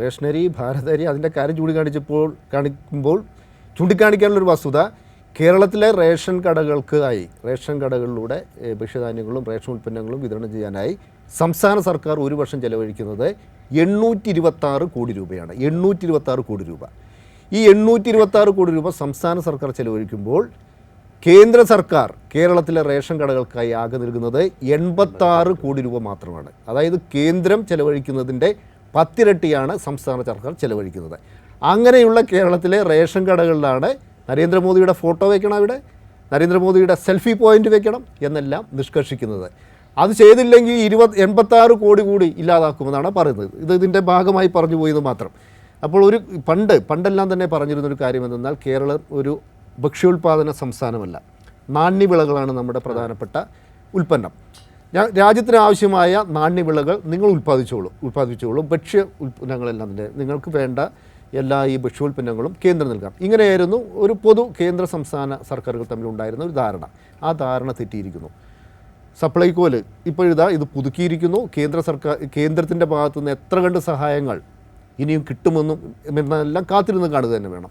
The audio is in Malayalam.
റേഷനരി ഭാരതരി അതിന്റെ കാര്യം ചൂണ്ടിക്കാണിച്ചപ്പോൾ കാണിക്കുമ്പോൾ ചൂണ്ടിക്കാണിക്കാനുള്ളൊരു വസ്തുത കേരളത്തിലെ റേഷൻ കടകൾക്കായി റേഷൻ കടകളിലൂടെ ഭക്ഷ്യധാന്യങ്ങളും റേഷൻ ഉൽപ്പന്നങ്ങളും വിതരണം ചെയ്യാനായി സംസ്ഥാന സർക്കാർ ഒരു വർഷം ചെലവഴിക്കുന്നത് എണ്ണൂറ്റി ഇരുപത്താറ് കോടി രൂപയാണ്. എണ്ണൂറ്റി ഇരുപത്താറ് കോടി രൂപ. ഈ എണ്ണൂറ്റി ഇരുപത്താറ് കോടി രൂപ സംസ്ഥാന സർക്കാർ ചെലവഴിക്കുമ്പോൾ കേന്ദ്ര സർക്കാർ കേരളത്തിലെ റേഷൻ കടകൾക്കായി ആകെ നൽകുന്നത് എൺപത്താറ് കോടി രൂപ മാത്രമാണ്. അതായത് കേന്ദ്രം ചെലവഴിക്കുന്നതിന്റെ പത്തിരട്ടിയാണ് സംസ്ഥാന സർക്കാർ ചെലവഴിക്കുന്നത്. അങ്ങനെയുള്ള കേരളത്തിലെ റേഷൻ കടകളിലാണ് നരേന്ദ്രമോദിയുടെ ഫോട്ടോ വെക്കണം അവിടെ നരേന്ദ്രമോദിയുടെ സെൽഫി പോയിന്റ് വെക്കണം എന്നെല്ലാം നിഷ്കർഷിക്കുന്നത്. അത് ചെയ്തില്ലെങ്കിൽ ഇരുപത് എൺപത്താറ് കോടി കൂടി ഇല്ലാതാക്കുമെന്നാണ് പറയുന്നത്. ഇത് ഇതിന്റെ ഭാഗമായി പറഞ്ഞു പോയത് മാത്രം. അപ്പോൾ ഒരു പണ്ട് പണ്ടെല്ലാം തന്നെ പറഞ്ഞിരുന്നൊരു കാര്യം എന്തെന്നാൽ കേരളം ഒരു ഭക്ഷ്യോൽപാദന സംസ്ഥാനമല്ല. നാണ്യവിളകളാണ് നമ്മുടെ പ്രധാനപ്പെട്ട ഉൽപ്പന്നം. രാജ്യത്തിന് ആവശ്യമായ നാണ്യവിളകൾ നിങ്ങൾ ഉൽപ്പാദിച്ചോളും ഉൽപ്പാദിപ്പിച്ചോളും. ഭക്ഷ്യ ഉൽപ്പന്നങ്ങളെല്ലാം തന്നെ നിങ്ങൾക്ക് വേണ്ട എല്ലാ ഈ ഭക്ഷ്യോൽപ്പന്നങ്ങളും കേന്ദ്രം നൽകാം. ഇങ്ങനെയായിരുന്നു ഒരു പൊതു കേന്ദ്ര സംസ്ഥാന സർക്കാരുകൾ തമ്മിലുണ്ടായിരുന്ന ഒരു ധാരണ. ആ ധാരണ തെറ്റിയിരിക്കുന്നു. സപ്ലൈകോൽ ഇപ്പോഴിതാ ഇത് പുതുക്കിയിരിക്കുന്നു. കേന്ദ്ര സർക്കാർ കേന്ദ്രത്തിന്റെ ഭാഗത്തുനിന്ന് എത്ര കണ്ട് സഹായങ്ങൾ ഇനിയും കിട്ടുമെന്നും എന്നെല്ലാം കാത്തിരുന്ന് കാണുക തന്നെ വേണം.